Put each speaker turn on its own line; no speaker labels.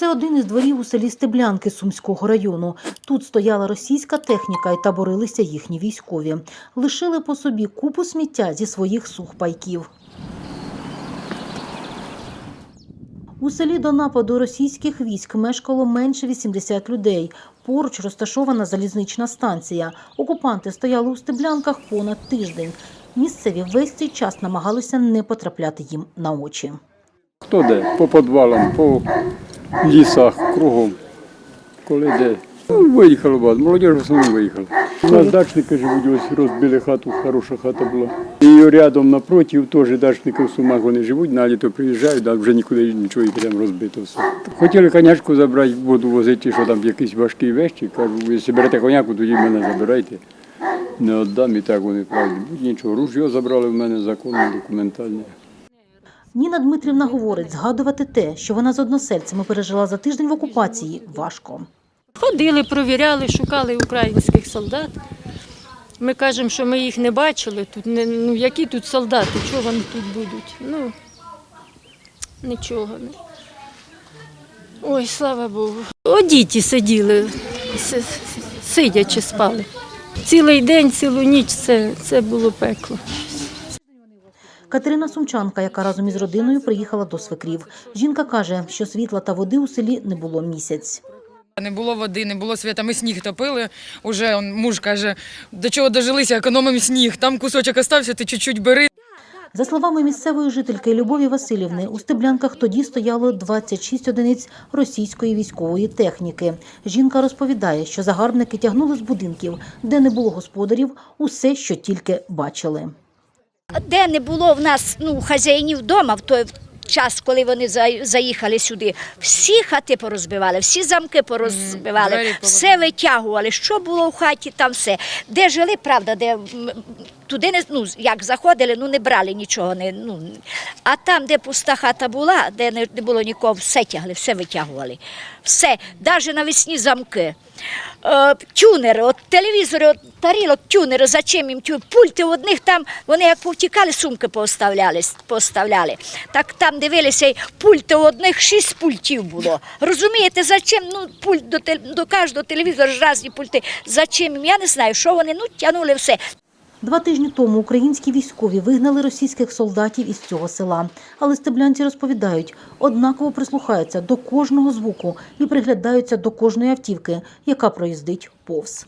Це один із дворів у селі Стеблянки Сумського району. Тут стояла російська техніка і таборилися їхні військові. Лишили по собі купу сміття зі своїх сухпайків. У селі до нападу російських військ мешкало менше 80 людей. Поруч розташована залізнична станція. Окупанти стояли у стеблянках понад тиждень. Місцеві весь цей час намагалися не потрапляти їм на очі.
Хто де? По підвалам, по лісах, кругом. Коли де? Ну, виїхало багато. Молодіж в основному виїхала. У нас дачники живуть, ось розбили хату, хороша хата була. І рядом напротив теж дачники в Сумах вони живуть, на літо приїжджають, а вже нікуди нічого і прям розбито все. Хотіли конячку забрати, воду возити, що там якісь важкі вещі. Кажу, якщо берете коняку, тоді мене забирайте. Не віддам і так вони правді. Нічого, ружьо забрали в мене законно, документальне.
Ніна Дмитрівна говорить, згадувати те, що вона з односельцями пережила за тиждень в окупації, важко.
Ходили, провіряли, шукали українських солдат. Ми кажемо, що ми їх не бачили. Тут ну, які тут солдати, чого вони тут будуть? Ну, нічого. Ой, слава Богу. Одіті сиділи, сидячи спали. Цілий день, цілу ніч це, це було пекло.
Катерина Сумчанка, яка разом із родиною приїхала до свекрів. Жінка каже, що світла та води у селі не було місяць.
Не було води, не було світа. Ми сніг топили. Уже муж каже, до чого дожилися, економимо сніг. Там кусочок остався, ти чуть-чуть бери.
За словами місцевої жительки Любові Васильівни, у Стеблянках тоді стояло 26 одиниць російської військової техніки. Жінка розповідає, що загарбники тягнули з будинків, де не було господарів, усе, що тільки бачили.
Де не було в нас ну, хазяїнів вдома в той час, коли вони за- заїхали сюди, всі хати порозбивали, всі замки порозбивали,
двері
все витягували. Що було в хаті, там все. Де жили, правда, де туди не ну, як заходили, ну не брали нічого. Не, ну. А там, де пуста хата була, де не, не було нікого, все тягли, все витягували. Все, навіть навесні замки. Е, тюнери, от телевізори, от тарілок, тюнери, зачем їм тюнери? Пульти в одних там, вони як повтікали, сумки поставляли. Так там дивилися, пульти в одних шість пультів було. Розумієте, зачем? Ну, пульт до, до кожного телевізора разні пульти. Зачем їм? Я не знаю, що вони, ну, тягнули все.
Два тижні тому українські військові вигнали російських солдатів із цього села. Але стеблянці розповідають, однаково прислухаються до кожного звуку і приглядаються до кожної автівки, яка проїздить повз.